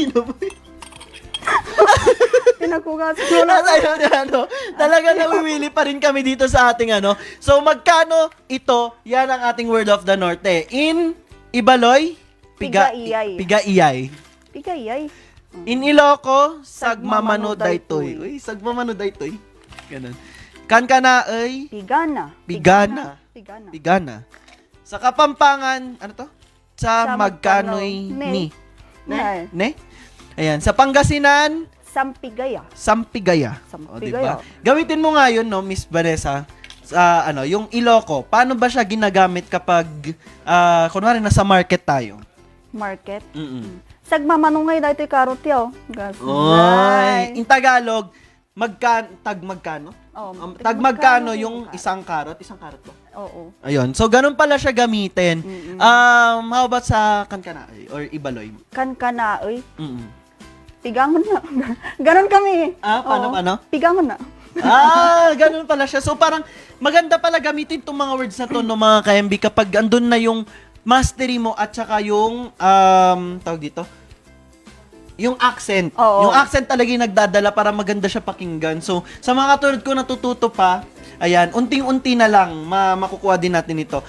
Kinaboy. Pinagkugas ko na. Ayun, ano, talaga nawiwili pa rin kami dito sa ating ano. So magkano ito? Yan ang ating word of the Norte. Eh. In Ibaloy, piga Pigaiyay. Pigaiyay. Pigayay. In Iloco, sagmamano daytoy. Uy, sagmamano daytoy. Ganun. Kankana ay Pigana. Pigana. Pigana. pigana. Sa Kapampangan, ano to? Sa, Sa magkano'y magkano'y ni. ni. Ne. Ne? Ayan. Sa Pangasinan, Sampigaya. Sampigaya. Sampigaya. O, diba? Gamitin mo nga yun, no, Miss Vanessa, sa ano, yung Iloco. Paano ba siya ginagamit kapag, ah, kunwari, nasa market tayo? Market. Mm-mm. Sagmamanungay dahito yung karot yaw. Gas. Oy, in Tagalog, magka, tag magkano? Oh, Um, tag magkano yung isang karot? Isang karot ba? Oo. Ayun. So, ganun pala siya gamitin. Mm-mm. Um, how about sa Kankanaay or Ibaloy? Kan ka na, oy. Mm-mm. Pigangon na. Ganon kami. Ah, paano, Oo. paano? Pigangon na. ah, ganun pala siya. So parang maganda pala gamitin tong mga words na to no mga ka-MB kapag andun na yung mastery mo at saka yung um tawag dito yung accent. Oo. Yung accent talaga yung nagdadala para maganda siya pakinggan. So, sa mga katulad ko natututo pa, ayan, unting-unti na lang ma makukuha din natin ito.